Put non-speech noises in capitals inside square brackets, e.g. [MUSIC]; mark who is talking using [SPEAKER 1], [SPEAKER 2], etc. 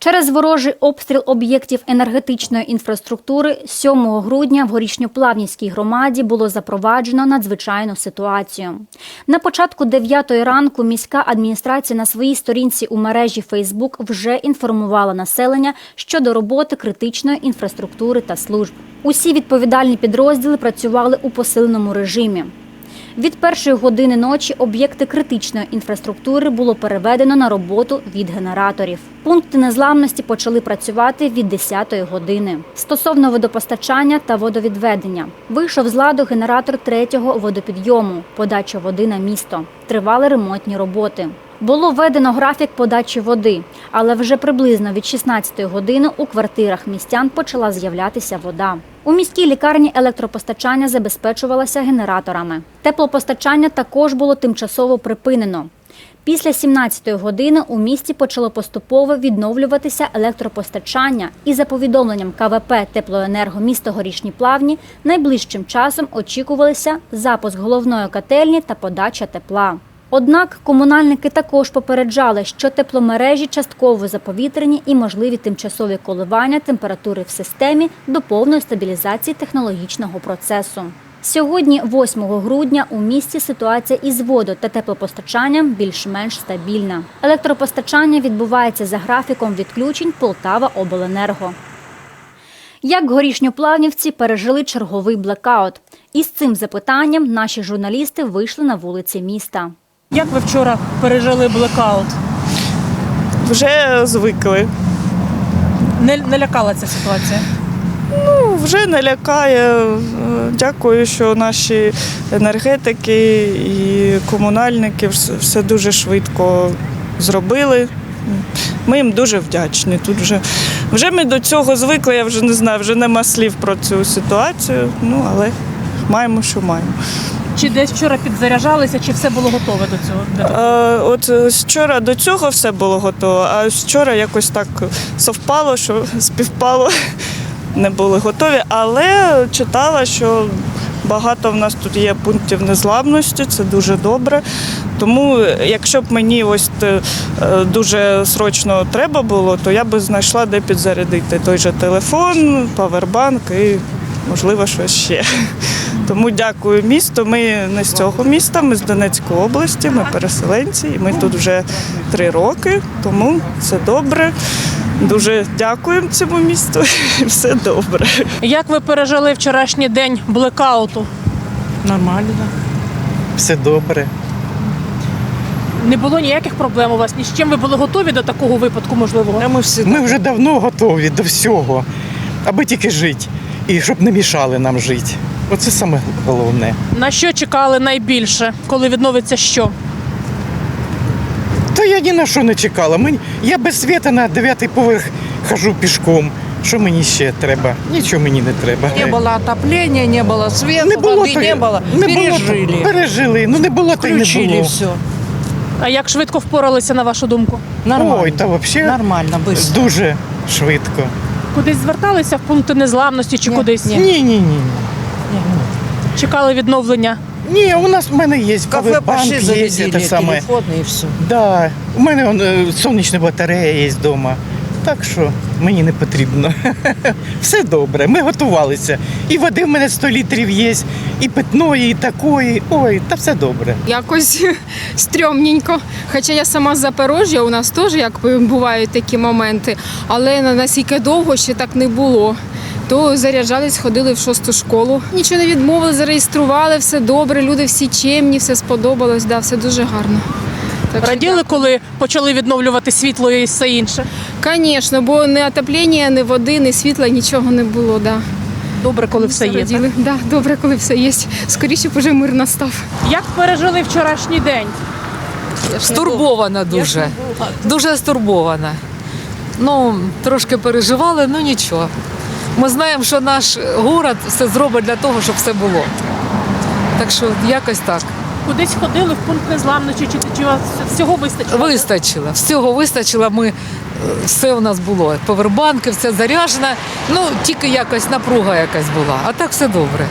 [SPEAKER 1] Через ворожий обстріл об'єктів енергетичної інфраструктури 7 грудня в горішньоплавнівській громаді було запроваджено надзвичайну ситуацію. На початку 9 ранку міська адміністрація на своїй сторінці у мережі Фейсбук вже інформувала населення щодо роботи критичної інфраструктури та служб. Усі відповідальні підрозділи працювали у посиленому режимі. Від першої години ночі об'єкти критичної інфраструктури було переведено на роботу від генераторів. Пункти незламності почали працювати від 10-ї години. Стосовно водопостачання та водовідведення, вийшов з ладу генератор третього водопідйому, подача води на місто. Тривали ремонтні роботи. Було введено графік подачі води, але вже приблизно від 16-ї години у квартирах містян почала з'являтися вода. У міській лікарні електропостачання забезпечувалося генераторами. Теплопостачання також було тимчасово припинено. Після 17-ї години у місті почало поступово відновлюватися електропостачання, і за повідомленням КВП Теплоенерго місто Горішні Плавні найближчим часом очікувалися запуск головної котельні та подача тепла. Однак комунальники також попереджали, що тепломережі частково заповітрені і можливі тимчасові коливання температури в системі до повної стабілізації технологічного процесу. Сьогодні, 8 грудня, у місті ситуація із водо та теплопостачанням більш-менш стабільна. Електропостачання відбувається за графіком відключень Полтава Обленерго. Як горішньоплавнівці пережили черговий блекаут? Із цим запитанням наші журналісти вийшли на вулиці міста.
[SPEAKER 2] Як ви вчора пережили блекаут?
[SPEAKER 3] Вже звикли.
[SPEAKER 2] Не, не лякала ця ситуація?
[SPEAKER 3] Ну, Вже не лякає. Дякую, що наші енергетики і комунальники все, все дуже швидко зробили. Ми їм дуже вдячні. Тут вже, вже ми до цього звикли, я вже не знаю, вже нема слів про цю ситуацію. Ну, але маємо, що маємо.
[SPEAKER 2] Чи десь вчора підзаряджалися, чи все було готове до цього?
[SPEAKER 3] Е, От е, вчора до цього все було готово, а вчора якось так совпало, що співпало, [LAUGHS] не були готові. Але читала, що багато в нас тут є пунктів незламності, це дуже добре. Тому, якщо б мені ось е, е, дуже срочно треба було, то я би знайшла де підзарядити той же телефон, павербанк і можливо щось ще. Тому дякую місту. Ми не з цього міста, ми з Донецької області, ми переселенці, і ми тут вже три роки, тому все добре. Дуже дякуємо цьому місту. і [LAUGHS] Все добре.
[SPEAKER 2] Як ви пережили вчорашній день блекауту?
[SPEAKER 4] Нормально. Все добре.
[SPEAKER 2] Не було ніяких проблем у вас? Ні з чим ви були готові до такого випадку можливого?
[SPEAKER 4] ми, всі... ми вже давно готові до всього, аби тільки жити І щоб не мішали нам жити. Оце саме головне.
[SPEAKER 2] На що чекали найбільше, коли відновиться що?
[SPEAKER 4] Та я ні на що не чекала. Мені... Я без світа на дев'ятий поверх хожу пішком. Що мені ще треба? Нічого мені не треба.
[SPEAKER 5] Не было отопления, не было света,
[SPEAKER 4] не було
[SPEAKER 5] воды
[SPEAKER 4] то-
[SPEAKER 5] не было.
[SPEAKER 4] не було то-
[SPEAKER 5] Пережили.
[SPEAKER 4] пережили. Ну не було то й не
[SPEAKER 5] Включили
[SPEAKER 4] було.
[SPEAKER 5] все.
[SPEAKER 2] А як швидко впоралися, на вашу думку?
[SPEAKER 5] Нормально.
[SPEAKER 4] Ой, та взагалі
[SPEAKER 5] Нормально, быстро.
[SPEAKER 4] дуже швидко.
[SPEAKER 2] Кудись зверталися в пункти незламності чи
[SPEAKER 5] Ні,
[SPEAKER 2] кудись?
[SPEAKER 5] ні.
[SPEAKER 4] Ні, ні, ні.
[SPEAKER 2] Чекали відновлення?
[SPEAKER 4] Ні, у нас в мене є
[SPEAKER 5] Кафе
[SPEAKER 4] банк,
[SPEAKER 5] пошли
[SPEAKER 4] є
[SPEAKER 5] зарядили,
[SPEAKER 4] те саме.
[SPEAKER 5] телефон и все.
[SPEAKER 4] Да, у мене он, е, сонячна батарея є вдома. Так що мені не потрібно. [LAUGHS] Все добре, ми готувалися. І води в мене 100 літрів є, і питної, і такої. Ой, та все добре.
[SPEAKER 6] Якось [LAUGHS] стрьомненько. Хоча я сама з Запорожжя, у нас теж якби бувають такі моменти, але на настільки довго ще так не було. То заряджались, ходили в шосту школу. Нічого не відмовили, зареєстрували, все добре, люди всі чемні, все сподобалось, да, все дуже гарно.
[SPEAKER 2] Раділи, коли почали відновлювати світло і все інше?
[SPEAKER 6] Звісно, бо ні отоплення, ні води, ні світла, нічого не було. Да.
[SPEAKER 2] Добре, коли все є. так?
[SPEAKER 6] Да, добре, коли все є. Скоріше б уже мир настав.
[SPEAKER 2] Як пережили вчорашній день?
[SPEAKER 7] Стурбована дуже. Дуже стурбована. Ну, трошки переживали, ну нічого. Ми знаємо, що наш город все зробить для того, щоб все було. Так що якось так.
[SPEAKER 2] Кудись ходили в пункт незламності, чи, чи вас всього вистачило?
[SPEAKER 7] Вистачило. Всього вистачило. Ми е, все у нас було. Повербанки, все заряджено. Ну, тільки якось напруга якась була. А так все добре.